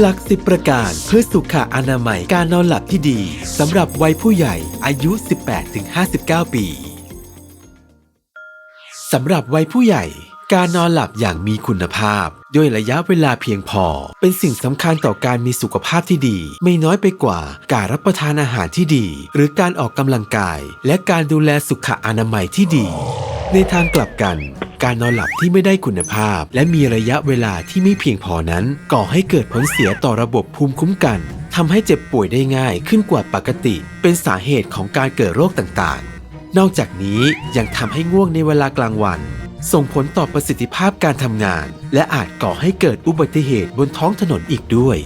หลักสิบประการเพื่อสุขอนามัยการนอนหลับที่ดีสำหรับวัยผู้ใหญ่อายุ 18-59 ปี สำหรับวัยผู้ใหญ่ การนอนหลับอย่างมีคุณภาพ ด้วยระยะเวลาเพียงพอ เป็นสิ่งสำคัญต่อการมีสุขภาพที่ดี ไม่น้อยไปกว่าการรับประทานอาหารที่ดี หรือการออกกำลังกาย และการดูแลสุขอนามัยที่ดี ในทางกลับกัน การนอนหลับที่ไม่ได้คุณภาพ และมีระยะเวลาที่ไม่เพียงพอนั้น ก่อให้เกิดผลเสียต่อระบบภูมิคุ้มกันทำให้เจ็บป่วยได้ง่ายขึ้นกว่าปกติ เป็นสาเหตุของการเกิดโรคต่างๆ นอกจากนี้ยังทำให้ง่วงในเวลากลางวัน ส่งผลต่อประสิทธิภาพการทำงาน และอาจก่อให้เกิดอุบัติเหตุบนท้องถนนอีกด้วย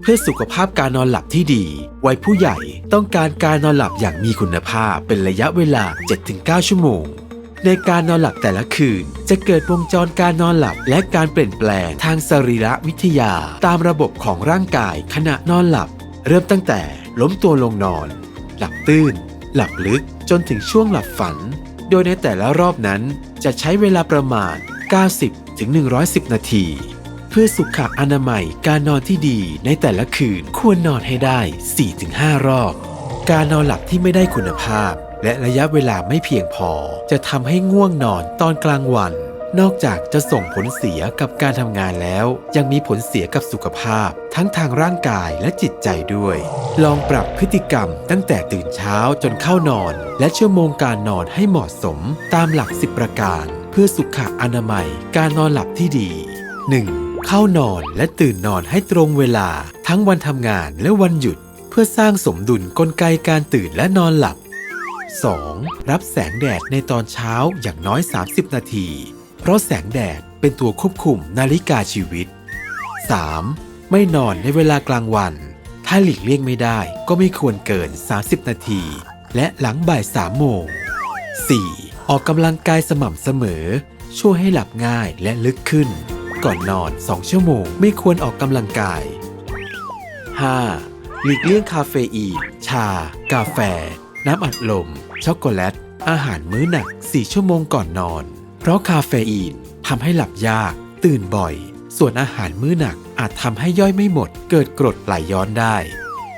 เพื่อสุขภาพการนอนหลับที่ดี วัยผู้ใหญ่ต้องการการนอนหลับอย่างมีคุณภาพเป็นระยะเวลา 7-9 ชั่วโมง ในการนอนหลับแต่ละคืน จะเกิดวงจรการนอนหลับและการเปลี่ยนแปลงทางสรีระวิทยา ตามระบบของร่างกายขณะนอนหลับ เริ่มตั้งแต่ล้มตัวลงนอน หลับตื้นหลับลึกจนถึงช่วงหลับฝัน โดยในแต่ละรอบนั้นจะใช้เวลาประมาณ 90ถึง110 นาที เพื่อสุขอนามัยการนอนที่ดีในแต่ละคืนควรนอนให้ได้ 4-5 รอบ การนอนหลับที่ไม่ได้คุณภาพ และระยะเวลาไม่เพียงพอ จะทำให้ง่วงนอนตอนกลางวัน นอกจากจะส่งผลเสียกับการทำงานแล้ว ยังมีผลเสียกับสุขภาพ ทั้งทางร่างกายและจิตใจด้วย ลองปรับพฤติกรรมตั้งแต่ตื่นเช้าจนเข้านอน และชั่วโมงการนอนให้เหมาะสมตามหลัก 10 ประการ เพื่อสุขอนามัย การนอนหลับที่ดี 1. เข้านอนและตื่นนอนให้ตรงเวลา ทั้งวันทำงานและวันหยุด เพื่อสร้างสมดุลกลไกการตื่นและนอนหลับ 2. รับแสงแดดในตอนเช้าอย่างน้อย 30 นาที เพราะแสงแดดเป็นตัวควบคุมนาฬิกาชีวิต 3. ไม่นอนในเวลากลางวัน ถ้าหลีกเลี่ยงไม่ได้ก็ไม่ควรเกิน 30 นาที และหลังบ่าย3โมง 4. ออกกำลังกายสม่ำเสมอ ช่วยให้หลับง่ายและลึกขึ้น ก่อนนอน 2 ชั่วโมงไม่ควรออกกำลังกาย 5. หลีกเลี่ยงคาเฟอีน ชา กาแฟ น้ำอัดลม ช็อกโกแลต อาหารมื้อหนัก 4 ชั่วโมงก่อนนอน เพราะคาเฟอีนทำให้หลับยาก ตื่นบ่อย ส่วนอาหารมื้อหนักอาจทำให้ย่อยไม่หมด เกิดกรดไหลย้อนได้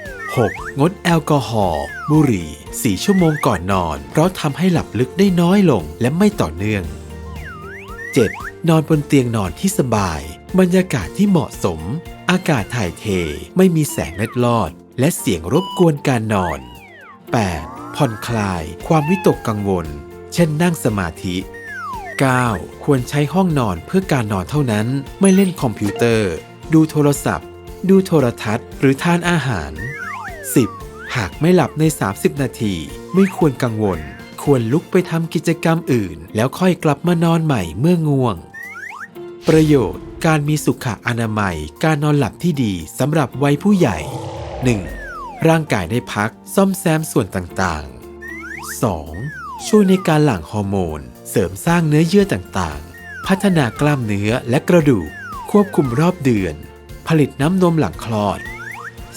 6. งดแอลกอฮอล์บุหรี่ 4 ชั่วโมงก่อนนอน เพราะทำให้หลับลึกได้น้อยลงและไม่ต่อเนื่อง 7. นอนบนเตียงนอนที่สบาย บรรยากาศที่เหมาะสม อากาศถ่ายเท ไม่มีแสงเล็ดลอด และเสียงรบกวนการนอน 8. ผ่อนคลายความวิตกกังวล เช่นนั่งสมาธิ 9. ควรใช้ห้องนอนเพื่อการนอนเท่านั้น ไม่เล่นคอมพิวเตอร์ ดูโทรศัพท์ ดูโทรทัศน์ หรือทานอาหาร 10. หากไม่หลับใน 30 นาที ไม่ควรกังวล ควรลุกไปทำกิจกรรมอื่น แล้วค่อยกลับมานอนใหม่เมื่อง่วง ประโยชน์การมีสุขอนามัย การนอนหลับที่ดีสำหรับวัยผู้ใหญ่ 1. ร่างกายได้พักซ่อมแซมส่วนต่างๆ 2. ช่วยในการหลั่งฮอร์โมน เสริมสร้างเนื้อเยื่อต่างๆ พัฒนากล้ามเนื้อและกระดูก ควบคุมรอบเดือน ผลิตน้ำนมหลังคลอด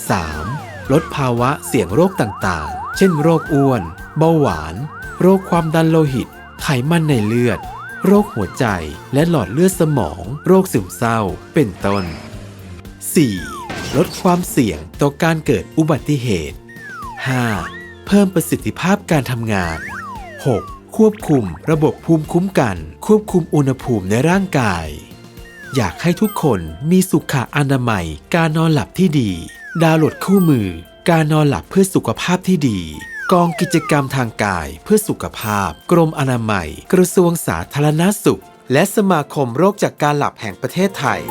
3. ลดภาวะเสี่ยงโรคต่างๆ เช่นโรคอ้วน เบาหวาน โรคความดันโลหิต ไขมันในเลือด โรคหัวใจ และหลอดเลือดสมอง โรคซึมเศร้า เป็นต้น 4. ลดความเสี่ยงต่อการเกิดอุบัติเหตุ 5. เพิ่มประสิทธิภาพการทำงาน 6. ควบคุมระบบภูมิคุ้มกัน ควบคุมอุณหภูมิในร่างกาย อยากให้ทุกคนมีสุขอนามัย การนอนหลับที่ดี ดาวน์โหลดคู่มือ การนอนหลับเพื่อสุขภาพที่ดี กองกิจกรรมทางกายเพื่อสุขภาพ กรมอนามัย กระทรวงสาธารณสุข และสมาคมโรคจากการหลับแห่งประเทศไทย